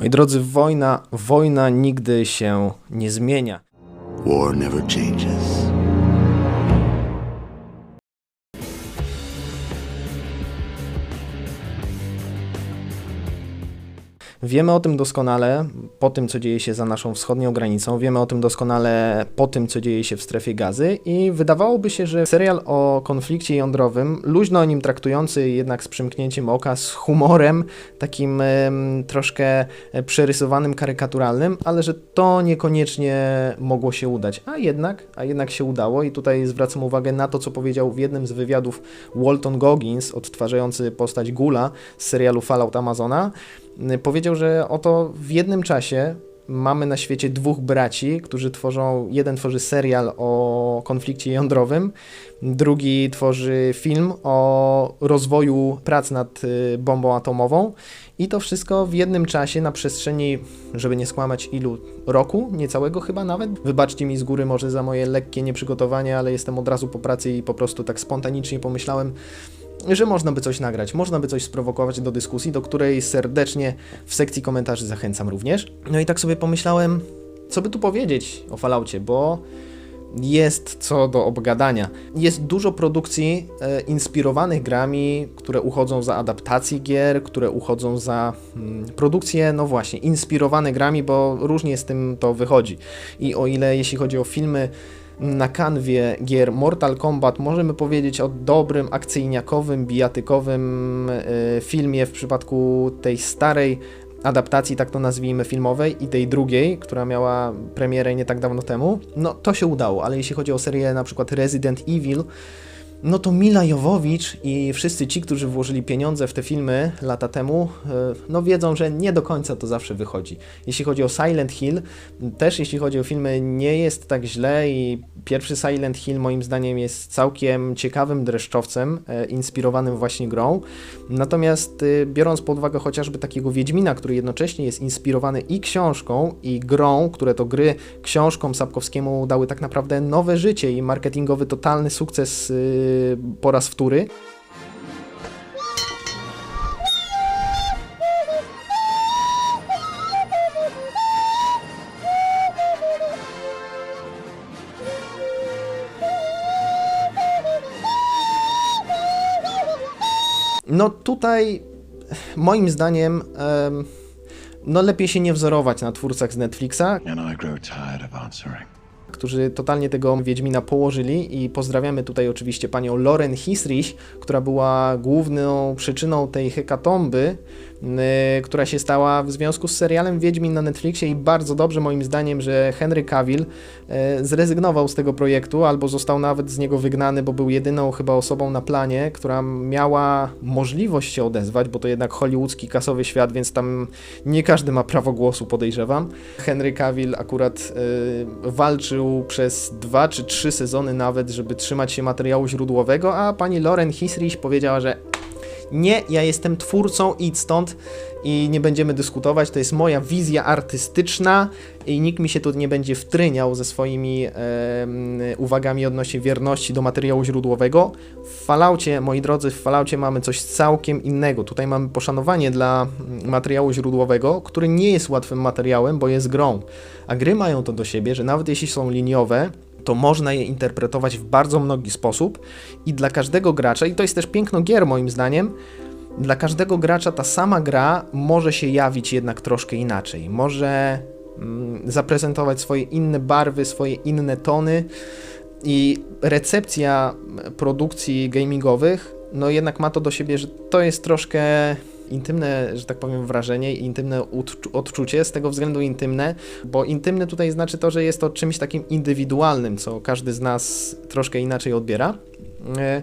Moi drodzy, wojna, wojna nigdy się nie zmienia. War never changes. Wiemy o tym doskonale po tym, co dzieje się za naszą wschodnią granicą, wiemy o tym doskonale po tym, co dzieje się w strefie gazy. I wydawałoby się, że serial o konflikcie jądrowym, luźno o nim traktujący jednak z przymknięciem oka, z humorem, takim em, troszkę e, przerysowanym, karykaturalnym, ale że to niekoniecznie mogło się udać. A jednak, a jednak się udało. I tutaj zwracam uwagę na to, co powiedział w jednym z wywiadów Walton Goggins, odtwarzający postać Gula z serialu Fallout Amazona, y, powiedział, że oto w jednym czasie mamy na świecie dwóch braci, którzy tworzą, jeden tworzy serial o konflikcie jądrowym, drugi tworzy film o rozwoju prac nad y, bombą atomową i to wszystko w jednym czasie na przestrzeni, żeby nie skłamać ilu, roku, niecałego chyba nawet. Wybaczcie mi z góry może za moje lekkie nieprzygotowanie, ale jestem od razu po pracy i po prostu tak spontanicznie pomyślałem, że można by coś nagrać, można by coś sprowokować do dyskusji, do której serdecznie w sekcji komentarzy zachęcam również. No i tak sobie pomyślałem, co by tu powiedzieć o Falloutie, bo jest co do obgadania. Jest dużo produkcji e, inspirowanych grami, które uchodzą za adaptacje gier, które uchodzą za mm, produkcje, no właśnie, inspirowane grami, bo różnie z tym to wychodzi. I o ile jeśli chodzi o filmy na kanwie gier Mortal Kombat możemy powiedzieć o dobrym, akcyjniakowym, bijatykowym e, filmie w przypadku tej starej adaptacji, tak to nazwijmy, filmowej i tej drugiej, która miała premierę nie tak dawno temu, no to się udało, ale jeśli chodzi o serię na przykład Resident Evil, no to Mila Jowowicz i wszyscy ci, którzy włożyli pieniądze w te filmy lata temu, e, no wiedzą, że nie do końca to zawsze wychodzi. Jeśli chodzi o Silent Hill, też jeśli chodzi o filmy, nie jest tak źle i pierwszy Silent Hill moim zdaniem jest całkiem ciekawym dreszczowcem, e, inspirowanym właśnie grą. Natomiast e, biorąc pod uwagę chociażby takiego Wiedźmina, który jednocześnie jest inspirowany i książką, i grą, które to gry książkom Sapkowskiemu dały tak naprawdę nowe życie i marketingowy totalny sukces po raz wtóry. No tutaj moim zdaniem em, no lepiej się nie wzorować na twórcach z Netflixa, And I grow tired of. Którzy totalnie tego Wiedźmina położyli i pozdrawiamy tutaj oczywiście panią Loren Hisrich, która była główną przyczyną tej hekatomby, yy, która się stała w związku z serialem Wiedźmin na Netflixie i bardzo dobrze moim zdaniem, że Henry Cavill yy, zrezygnował z tego projektu albo został nawet z niego wygnany, bo był jedyną chyba osobą na planie, która miała możliwość się odezwać, bo to jednak hollywoodzki kasowy świat, więc tam nie każdy ma prawo głosu, podejrzewam. Henry Cavill akurat yy, przez dwa czy trzy sezony nawet, żeby trzymać się materiału źródłowego, a pani Lauren Hisrich powiedziała, że nie, ja jestem twórcą, idź stąd i nie będziemy dyskutować, to jest moja wizja artystyczna i nikt mi się tu nie będzie wtryniał ze swoimi em, uwagami odnośnie wierności do materiału źródłowego. W Falloutie, moi drodzy, w Falloutie mamy coś całkiem innego. Tutaj mamy poszanowanie dla materiału źródłowego, który nie jest łatwym materiałem, bo jest grą. A gry mają to do siebie, że nawet jeśli są liniowe, to można je interpretować w bardzo mnogi sposób i dla każdego gracza, i to jest też piękno gier moim zdaniem, dla każdego gracza ta sama gra może się jawić jednak troszkę inaczej. Może mm, zaprezentować swoje inne barwy, swoje inne tony i recepcja produkcji gamingowych, no jednak ma to do siebie, że to jest troszkę intymne, że tak powiem, wrażenie i intymne odczu- odczucie, z tego względu intymne, bo intymne tutaj znaczy to, że jest to czymś takim indywidualnym, co każdy z nas troszkę inaczej odbiera. E,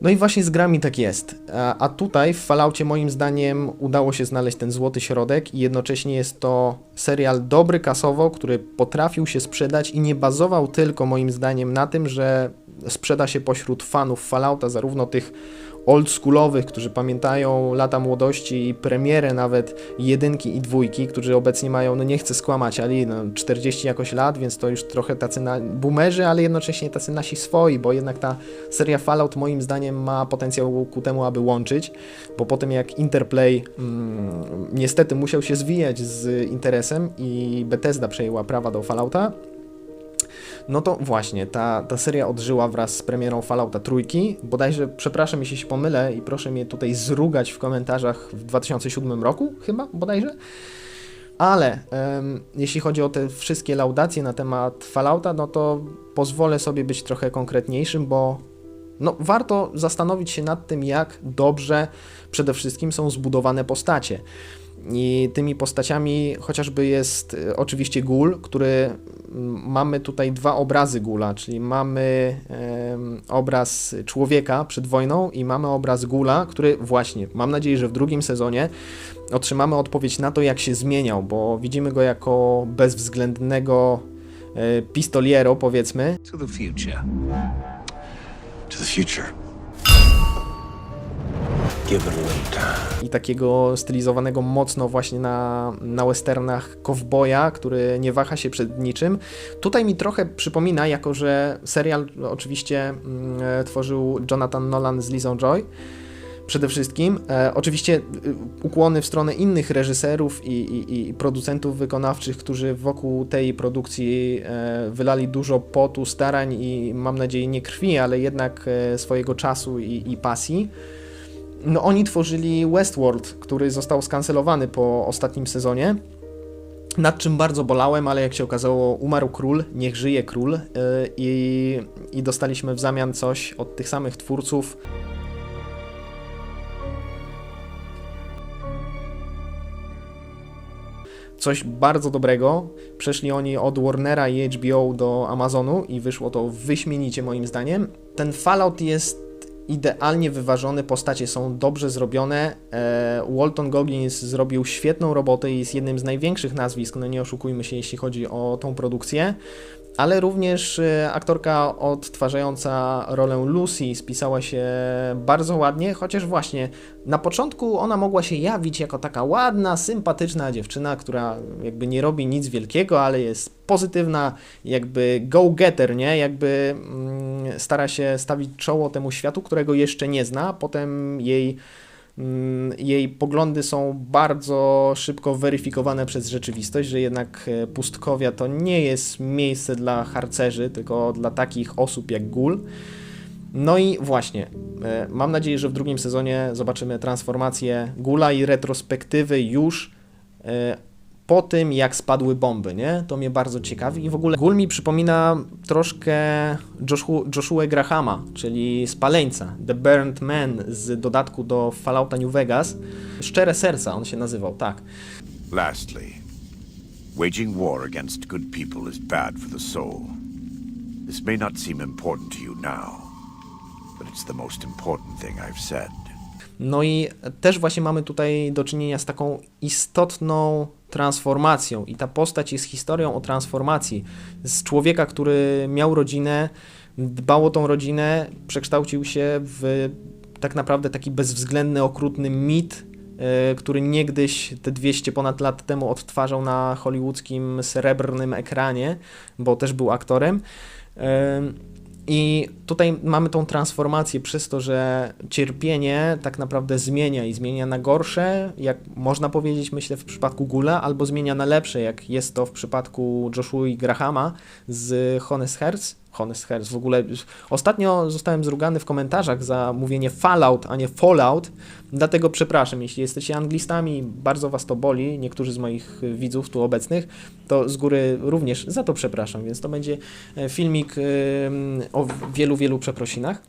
No i właśnie z grami tak jest. A, a tutaj w Falloutie moim zdaniem udało się znaleźć ten złoty środek i jednocześnie jest to serial dobry kasowo, który potrafił się sprzedać i nie bazował tylko moim zdaniem na tym, że sprzeda się pośród fanów Fallouta, zarówno tych oldschoolowych, którzy pamiętają lata młodości i premierę nawet jedynki i dwójki, którzy obecnie mają, no nie chcę skłamać, ale no, 40 jakoś lat, więc to już trochę tacy na, boomerzy, ale jednocześnie tacy nasi swoi, bo jednak ta seria Fallout moim zdaniem ma potencjał ku temu, aby łączyć, bo po tym jak Interplay mm, niestety musiał się zwijać z interesem i Bethesda przejęła prawa do Fallouta, no to właśnie, ta, ta seria odżyła wraz z premierą Fallouta trójki. Bodajże, przepraszam jeśli się pomylę i proszę mnie tutaj zrugać w komentarzach w 2007 roku, chyba bodajże. Ale em, jeśli chodzi o te wszystkie laudacje na temat Fallouta, no to pozwolę sobie być trochę konkretniejszym, bo no, warto zastanowić się nad tym, jak dobrze przede wszystkim są zbudowane postacie. I tymi postaciami chociażby jest y, oczywiście Gul, który mamy tutaj dwa obrazy Gula, czyli mamy obraz człowieka przed wojną i mamy obraz Gula, który właśnie, mam nadzieję, że w drugim sezonie otrzymamy odpowiedź na to, jak się zmieniał, bo widzimy go jako bezwzględnego e, pistoliero, powiedzmy, To the future. To the future. I takiego stylizowanego mocno właśnie na, na westernach kowboja, który nie waha się przed niczym. Tutaj mi trochę przypomina, jako że serial oczywiście mm, e, tworzył Jonathan Nolan z Lizą Joy. Przede wszystkim. E, oczywiście y, ukłony w stronę innych reżyserów i, i, i producentów wykonawczych, którzy wokół tej produkcji e, wylali dużo potu, starań i mam nadzieję nie krwi, ale jednak e, swojego czasu i, i pasji. No oni tworzyli Westworld, który został skancelowany po ostatnim sezonie. Nad czym bardzo bolałem, ale jak się okazało, umarł król, niech żyje król yy, i, i dostaliśmy w zamian coś od tych samych twórców. Coś bardzo dobrego. Przeszli oni od Warnera i HBO do Amazonu i wyszło to wyśmienicie moim zdaniem. Ten Fallout jest idealnie wyważony, postacie są dobrze zrobione. E, Walton Goggins zrobił świetną robotę i jest jednym z największych nazwisk, no nie oszukujmy się, jeśli chodzi o tą produkcję. Ale również e, aktorka odtwarzająca rolę Lucy spisała się bardzo ładnie, chociaż właśnie na początku ona mogła się jawić jako taka ładna, sympatyczna dziewczyna, która jakby nie robi nic wielkiego, ale jest pozytywna, jakby go-getter, nie? Jakby mm, stara się stawić czoło temu światu, którego jeszcze nie zna. Potem jej jej poglądy są bardzo szybko weryfikowane przez rzeczywistość, że jednak e, pustkowia to nie jest miejsce dla harcerzy, tylko dla takich osób jak Gul. No i właśnie, e, mam nadzieję, że w drugim sezonie zobaczymy transformację Gula i retrospektywy już e, po tym, jak spadły bomby, nie? To mnie bardzo ciekawi i w ogóle Gul mi przypomina troszkę Joshua, Joshua Grahama, czyli Spaleńca, The Burned Man z dodatku do Fallouta New Vegas. Szczere serca on się nazywał, tak. Lastly, waging war against good people is bad for the soul. This may not seem important to you now, but it's the most important thing I've said. No i też właśnie mamy tutaj do czynienia z taką istotną transformacją i ta postać jest historią o transformacji z człowieka, który miał rodzinę, dbał o tą rodzinę, przekształcił się w tak naprawdę taki bezwzględny, okrutny mit, e, który niegdyś te 200 ponad lat temu odtwarzał na hollywoodzkim srebrnym ekranie, bo też był aktorem. I tutaj mamy tą transformację przez to, że cierpienie tak naprawdę zmienia i zmienia na gorsze, jak można powiedzieć, myślę, w przypadku Gula, albo zmienia na lepsze, jak jest to w przypadku Joshua i Grahama z Honest Hearts. Honest Hearts w ogóle. Ostatnio zostałem zrugany w komentarzach za mówienie Fallout, a nie Fallout, dlatego przepraszam, jeśli jesteście anglistami, bardzo was to boli, niektórzy z moich widzów tu obecnych, to z góry również za to przepraszam, więc to będzie e, filmik em, o wielu, wielu przeprosinach.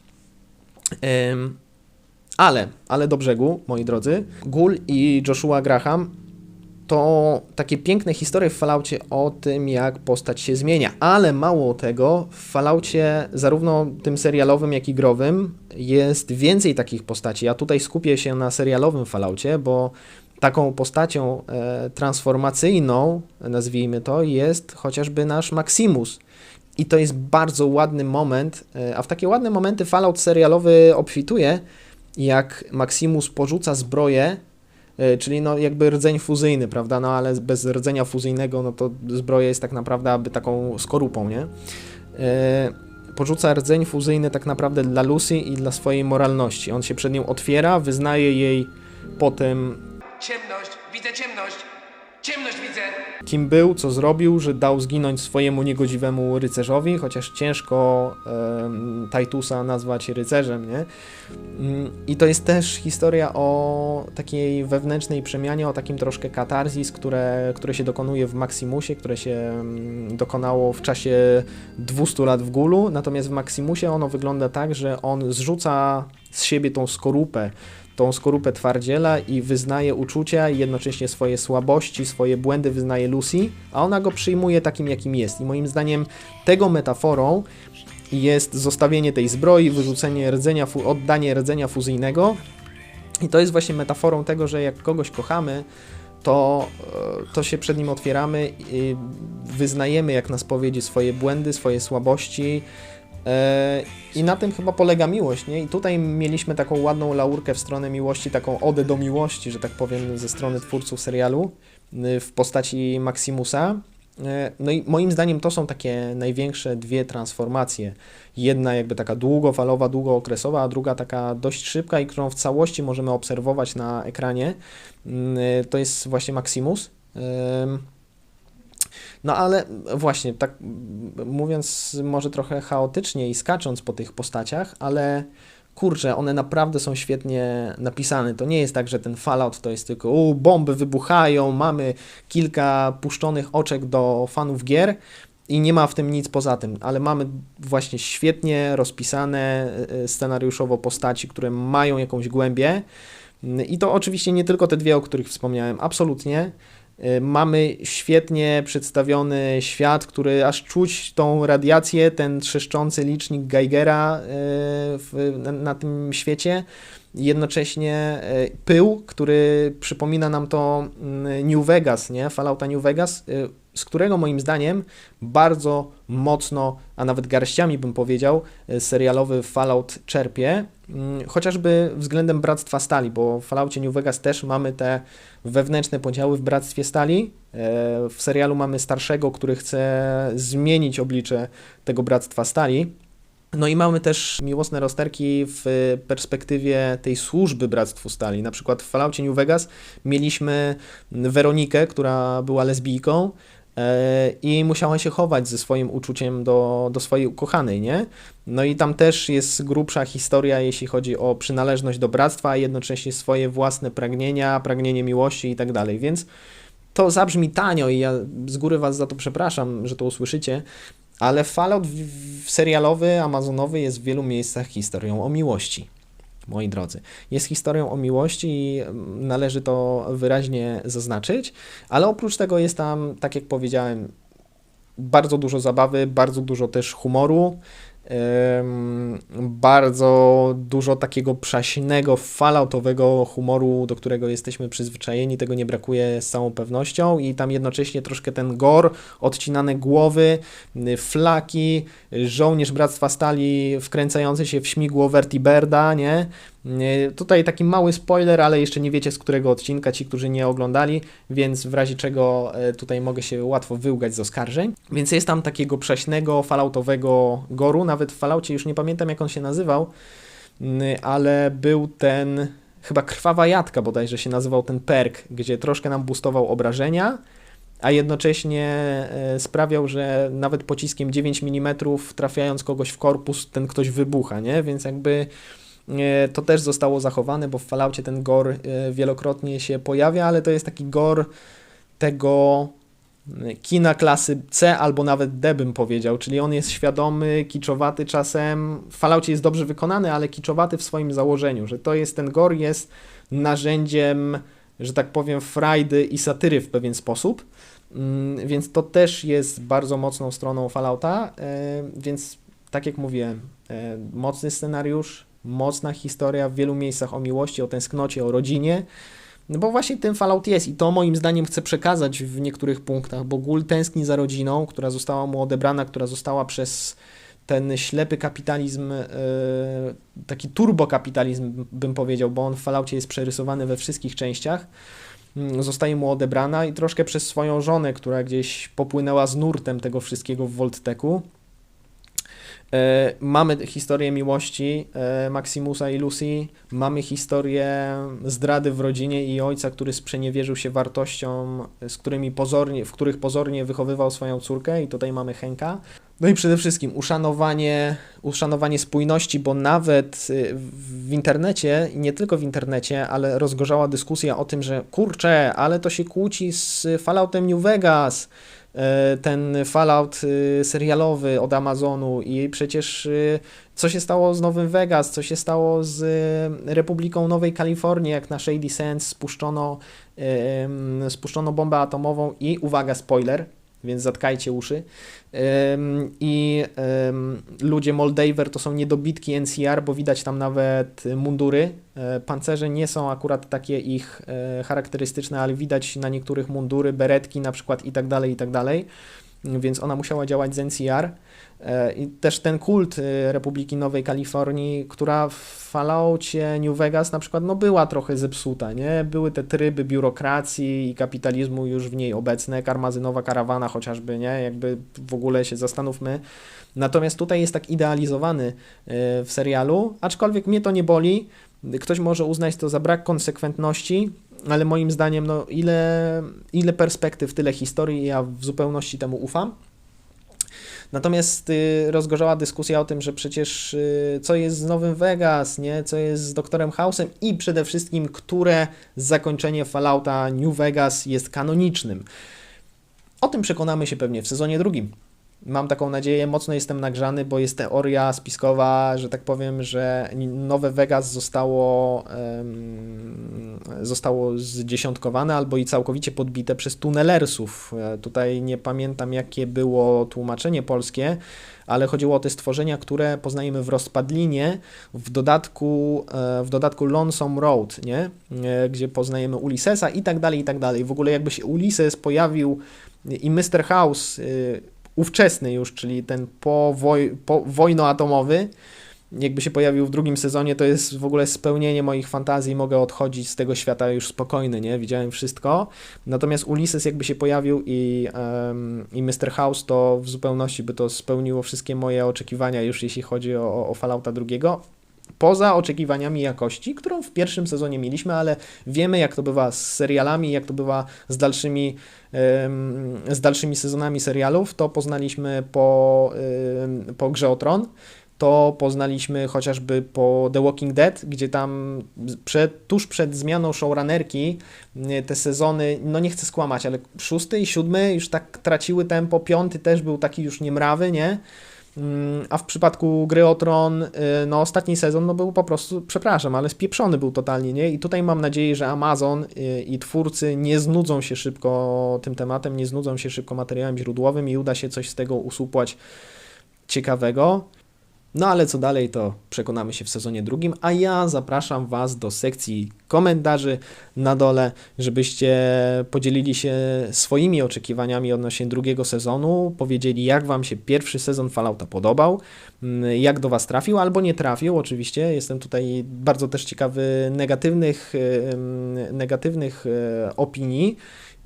Ale, ale do brzegu, moi drodzy, Gul i Joshua Graham to takie piękne historie w Falloutie o tym, jak postać się zmienia. Ale mało tego, w Falloutie, zarówno tym serialowym, jak i growym, jest więcej takich postaci. Ja tutaj skupię się na serialowym Falloutie, bo taką postacią e, transformacyjną, nazwijmy to, jest chociażby nasz Maximus. I to jest bardzo ładny moment, e, a w takie ładne momenty Fallout serialowy obfituje, jak Maximus porzuca zbroję, czyli no jakby rdzeń fuzyjny, prawda, no ale bez rdzenia fuzyjnego, no to zbroja jest tak naprawdę aby taką skorupą, nie? E, Porzuca rdzeń fuzyjny tak naprawdę dla Lucy i dla swojej moralności. On się przed nią otwiera, wyznaje jej potem Ciemność, widzę ciemność. Ciemność widzę. kim był, co zrobił, że dał zginąć swojemu niegodziwemu rycerzowi, chociaż ciężko em, Titusa nazwać rycerzem, nie? Mm, I to jest też historia o takiej wewnętrznej przemianie, o takim troszkę katarzis, które, które się dokonuje w Maximusie, które się mm, dokonało w czasie 200 lat w Gulu, natomiast w Maximusie ono wygląda tak, że on zrzuca z siebie tą skorupę, tą skorupę twardziela i wyznaje uczucia i jednocześnie swoje słabości, swoje błędy wyznaje Lucy, a ona go przyjmuje takim, jakim jest. I moim zdaniem tego metaforą jest zostawienie tej zbroi, wyrzucenie rdzenia, oddanie rdzenia fuzyjnego. I to jest właśnie metaforą tego, że jak kogoś kochamy, to, e, to się przed nim otwieramy wyznajemy, jak nas powiedzie, swoje błędy, swoje słabości. E, I na tym chyba polega miłość, nie? I tutaj mieliśmy taką ładną laurkę w stronę miłości, taką odę do miłości, że tak powiem, ze strony twórców serialu y, w postaci Maximusa. E, No i moim zdaniem to są takie największe dwie transformacje. Jedna jakby taka długofalowa, długookresowa, a druga taka dość szybka i którą w całości możemy obserwować na ekranie. Mm, e, To jest właśnie Maximus. No ale właśnie, tak mówiąc może trochę chaotycznie i skacząc po tych postaciach, ale kurczę, one naprawdę są świetnie napisane. To nie jest tak, że ten Fallout to jest tylko u, bomby wybuchają, mamy kilka puszczonych oczek do fanów gier i nie ma w tym nic poza tym, ale mamy właśnie świetnie rozpisane y, scenariuszowo postaci, które mają jakąś głębię. I to oczywiście nie tylko te dwie, o których wspomniałem, absolutnie. Y, Mamy świetnie przedstawiony świat, który aż czuć tą radiację, ten trzeszczący licznik Geigera y, w, na, na tym świecie. Jednocześnie y, pył, który przypomina nam to mm, New Vegas, nie? Fallouta New Vegas, z którego moim zdaniem bardzo mocno, a nawet garściami bym powiedział, serialowy Fallout czerpie, chociażby względem Bractwa Stali, bo w Falloutie New Vegas też mamy te wewnętrzne podziały w Bractwie Stali. E, W serialu mamy starszego, który chce zmienić oblicze tego Bractwa Stali. No i mamy też miłosne rozterki w perspektywie tej służby Bractwu Stali. Na przykład w Falloutie New Vegas mieliśmy Weronikę, która była lesbijką i musiała się chować ze swoim uczuciem do, do swojej ukochanej, nie? No i tam też jest grubsza historia, jeśli chodzi o przynależność do bractwa, a jednocześnie swoje własne pragnienia, pragnienie miłości i tak dalej, więc to zabrzmi tanio i ja z góry Was za to przepraszam, że to usłyszycie, ale Fallout serialowy, amazonowy jest w wielu miejscach historią o miłości. Moi drodzy, jest historią o miłości i mm, należy to wyraźnie zaznaczyć, ale oprócz tego jest tam, tak jak powiedziałem, bardzo dużo zabawy, bardzo dużo też humoru, bardzo dużo takiego przaśnego, falloutowego humoru, do którego jesteśmy przyzwyczajeni, tego nie brakuje z całą pewnością i tam jednocześnie troszkę ten gore, odcinane głowy, y, flaki, żołnierz Bractwa Stali wkręcający się w śmigło Vertiberda, nie? Tutaj taki mały spoiler, ale jeszcze nie wiecie z którego odcinka, ci, którzy nie oglądali, więc w razie czego e, tutaj mogę się łatwo wyłgać z oskarżeń. Więc jest tam takiego prześnego, falautowego goru, nawet w falaucie już nie pamiętam jak on się nazywał, y, ale był ten, chyba krwawa jadka bodajże się nazywał ten perk, gdzie troszkę nam boostował obrażenia, a jednocześnie e, sprawiał, że nawet pociskiem 9 mm trafiając kogoś w korpus, ten ktoś wybucha, nie? Więc jakby to też zostało zachowane, bo w Falloutie ten gore e, wielokrotnie się pojawia, ale to jest taki gore tego e, kina klasy C albo nawet D bym powiedział, czyli on jest świadomy, kiczowaty czasem, w Falloutie jest dobrze wykonany, ale kiczowaty w swoim założeniu, że to jest, ten gore jest narzędziem, że tak powiem, frajdy i satyry w pewien sposób, Mm, więc to też jest bardzo mocną stroną Fallouta, e, więc tak jak mówiłem, e, mocny scenariusz, mocna historia w wielu miejscach o miłości, o tęsknocie, o rodzinie. No bo właśnie ten Fallout jest i to moim zdaniem chcę przekazać w niektórych punktach, bo Gul tęskni za rodziną, która została mu odebrana, która została przez ten ślepy kapitalizm, e, taki turbokapitalizm bym powiedział, bo on w Falloutie jest przerysowany we wszystkich częściach, mm, zostaje mu odebrana i troszkę przez swoją żonę, która gdzieś popłynęła z nurtem tego wszystkiego w Volteku. E, Mamy historię miłości e, Maximusa i Lucy, mamy historię zdrady w rodzinie i ojca, który sprzeniewierzył się wartościom, z którymi pozornie, w których pozornie wychowywał swoją córkę. I tutaj mamy Henka. No i przede wszystkim uszanowanie, uszanowanie spójności, bo nawet y, w internecie, nie tylko w internecie, ale rozgorzała dyskusja o tym, że kurczę, ale to się kłóci z Falloutem New Vegas, ten Fallout y, serialowy od Amazonu i przecież y, co się stało z Nowym Vegas, co się stało z y, Republiką Nowej Kalifornii, jak na Shady Sands spuszczono, spuszczono bombę atomową i uwaga, spoiler, więc zatkajcie uszy. I ludzie Moldaver to są niedobitki NCR, bo widać tam nawet mundury. E, Pancerze nie są akurat takie ich e, charakterystyczne, ale widać na niektórych mundury, beretki na przykład i tak dalej, i tak dalej. Więc ona musiała działać z NCR. E, I też ten kult e, Republiki Nowej Kalifornii, która w Falloutie New Vegas na przykład no była trochę zepsuta, nie? Były te tryby biurokracji i kapitalizmu już w niej obecne, karmazynowa karawana chociażby, nie? Jakby w ogóle się zastanówmy. Natomiast tutaj jest tak idealizowany e, w serialu, aczkolwiek mnie to nie boli. Ktoś może uznać to za brak konsekwentności, ale moim zdaniem, no ile, ile perspektyw, tyle historii, ja w zupełności temu ufam. Natomiast y, rozgorzała dyskusja o tym, że przecież y, co jest z Nowym Vegas, nie? co jest z Doktorem House'em i przede wszystkim, które zakończenie Fallouta New Vegas jest kanonicznym. O tym przekonamy się pewnie w sezonie drugim. Mam taką nadzieję, mocno jestem nagrzany, bo jest teoria spiskowa, że tak powiem, że Nowe Vegas zostało, em, zostało zdziesiątkowane albo i całkowicie podbite przez tunelersów. E, Tutaj nie pamiętam, jakie było tłumaczenie polskie, ale chodziło o te stworzenia, które poznajemy w Rozpadlinie, w dodatku, e, w dodatku Lonesome Road, nie? E, gdzie poznajemy Ulyssesa i tak dalej, i tak dalej. W ogóle jakby się Ulysses pojawił i Mr. House, y, ówczesny już, czyli ten po, woj, po wojno-atomowy, jakby się pojawił w drugim sezonie, to jest w ogóle spełnienie moich fantazji, mogę odchodzić z tego świata już spokojny, nie? Widziałem wszystko. Natomiast Ulysses jakby się pojawił i, em, i Mr. House, to w zupełności by to spełniło wszystkie moje oczekiwania już jeśli chodzi o- o Fallouta drugiego. Poza oczekiwaniami jakości, którą w pierwszym sezonie mieliśmy, ale wiemy jak to bywa z serialami, jak to bywa z dalszymi, z dalszymi sezonami serialów. To poznaliśmy po, po Grze o Tron to poznaliśmy chociażby po The Walking Dead, gdzie tam przed, tuż przed zmianą showrunnerki te sezony, no nie chcę skłamać, ale szósty i siódmy już tak traciły tempo, piąty też był taki już niemrawy, nie? Mm, A w przypadku gry o Tron, y, no ostatni sezon no był po prostu, przepraszam, ale spieprzony był totalnie, nie? I tutaj mam nadzieję, że Amazon y, i twórcy nie znudzą się szybko tym tematem, nie znudzą się szybko materiałem źródłowym i uda się coś z tego usupłać ciekawego. No ale co dalej, to przekonamy się w sezonie drugim, a ja zapraszam Was do sekcji komentarzy na dole, żebyście podzielili się swoimi oczekiwaniami odnośnie drugiego sezonu, powiedzieli jak Wam się pierwszy sezon Fallouta podobał, mm, jak do Was trafił albo nie trafił, oczywiście, jestem tutaj bardzo też ciekawy negatywnych, em, negatywnych e, opinii,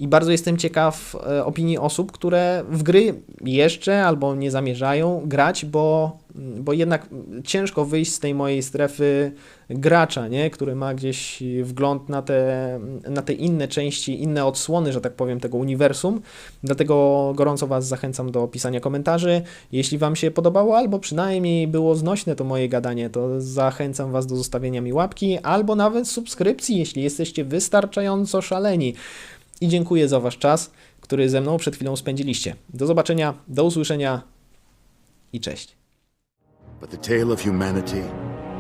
i bardzo jestem ciekaw e, opinii osób, które w gry jeszcze albo nie zamierzają grać, bo, bo jednak ciężko wyjść z tej mojej strefy gracza, nie? który ma gdzieś wgląd na te, na te inne części, inne odsłony, że tak powiem, tego uniwersum. Dlatego gorąco Was zachęcam do pisania komentarzy. Jeśli Wam się podobało, albo przynajmniej było znośne to moje gadanie, to zachęcam Was do zostawienia mi łapki, albo nawet subskrypcji, jeśli jesteście wystarczająco szaleni i dziękuję za Wasz czas, który ze mną przed chwilą spędziliście. Do zobaczenia, do usłyszenia i cześć. But the tale of humanity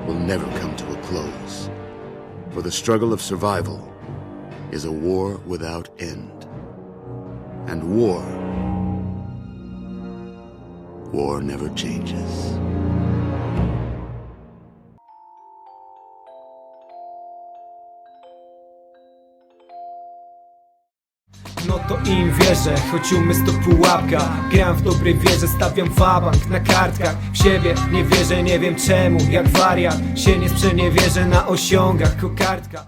will never come to close. For the struggle of survival is a war without end. And war, war never changes. Im wierzę Choć umysł to pułapka. Gram w dobrej wierze, stawiam wabank na kartkach. W siebie nie wierzę, nie wiem czemu Jak wariat. Się nie sprzeniewierzę na osiągach Kokardka